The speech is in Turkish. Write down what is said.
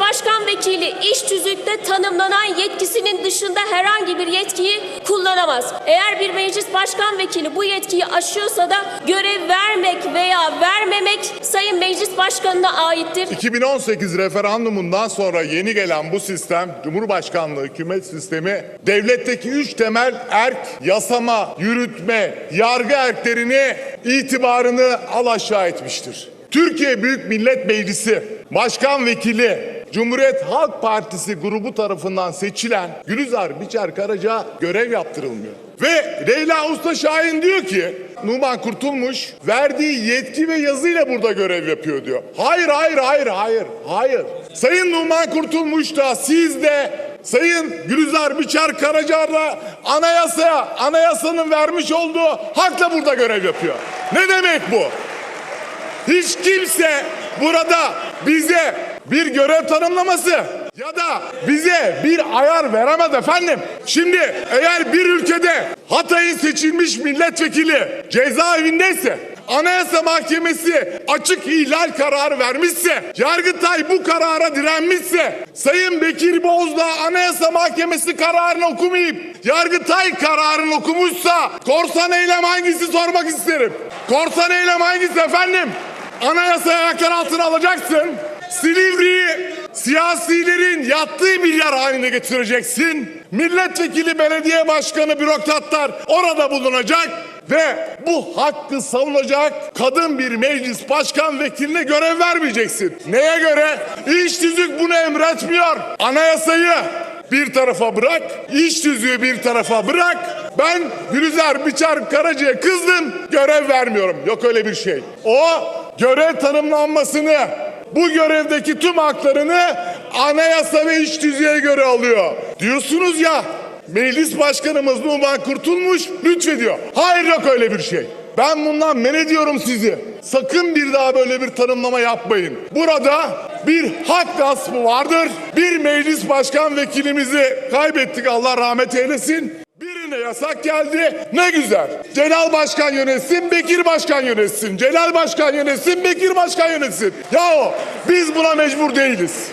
başkan vekili iş tüzükte tanımlanan yetkisinin dışında herhangi bir yetkiyi kullanamaz. Eğer bir meclis başkan vekili bu yetkiyi aşıyorsa da görev vermek veya vermemek Sayın Meclis Başkanı'na aittir. 2018 referandumundan sonra yeni gelen bu sistem, Cumhurbaşkanlığı hükümet sistemi, devletteki üç temel erk, yasama, yürütme, yargı erklerini, itibarını alaşağı etmiştir. Türkiye Büyük Millet Meclisi Başkan Vekili Cumhuriyet Halk Partisi grubu tarafından seçilen Gülizar Biçer Karaca görev yaptırılmıyor. Ve Leyla Usta Şahin diyor ki Numan Kurtulmuş verdiği yetki ve yazıyla burada görev yapıyor diyor. Hayır hayır hayır hayır hayır. Sayın Numan Kurtulmuş da siz de Sayın Gülizar Biçer Karaca da anayasaya, anayasanın vermiş olduğu hakla burada görev yapıyor. Ne demek bu? Hiç kimse burada bize bir görev tanımlaması ya da bize bir ayar veremez efendim. Şimdi eğer bir ülkede Hatay'ın seçilmiş milletvekili cezaevindeyse Anayasa Mahkemesi açık ihlal kararı vermişse, Yargıtay bu karara direnmişse, Sayın Bekir Bozdağ Anayasa Mahkemesi kararını okumayıp Yargıtay kararını okumuşsa korsan eylem hangisi sormak isterim. Korsan eylem hangisi efendim? Anayasa ayaklar altına alacaksın. Silivri'yi siyasilerin yattığı bir yer haline getireceksin. Milletvekili, belediye başkanı, bürokratlar orada bulunacak ve bu hakkı savunacak kadın bir meclis başkan vekiline görev vermeyeceksin. Neye göre? İş tüzük bunu emretmiyor. Anayasayı bir tarafa bırak, iş tüzüğü bir tarafa bırak. Ben Gülizar Biçer Karaca'ya kızdım, görev vermiyorum. Yok öyle bir şey. O görev tanımlanmasını, bu görevdeki tüm haklarını anayasa ve iş tüzüğe göre alıyor. Diyorsunuz ya, meclis başkanımız Numan Kurtulmuş lütfediyor. Hayır yok öyle bir şey. Ben bundan men ediyorum sizi. Sakın bir daha böyle bir tanımlama yapmayın. Burada bir hak gaspı vardır. Bir meclis başkan vekilimizi kaybettik Allah rahmet eylesin. Yasak geldi. Ne güzel. Celal Başkan yönetsin, Bekir Başkan yönetsin. Celal Başkan yönetsin, Bekir Başkan yönetsin. Yahu biz buna mecbur değiliz.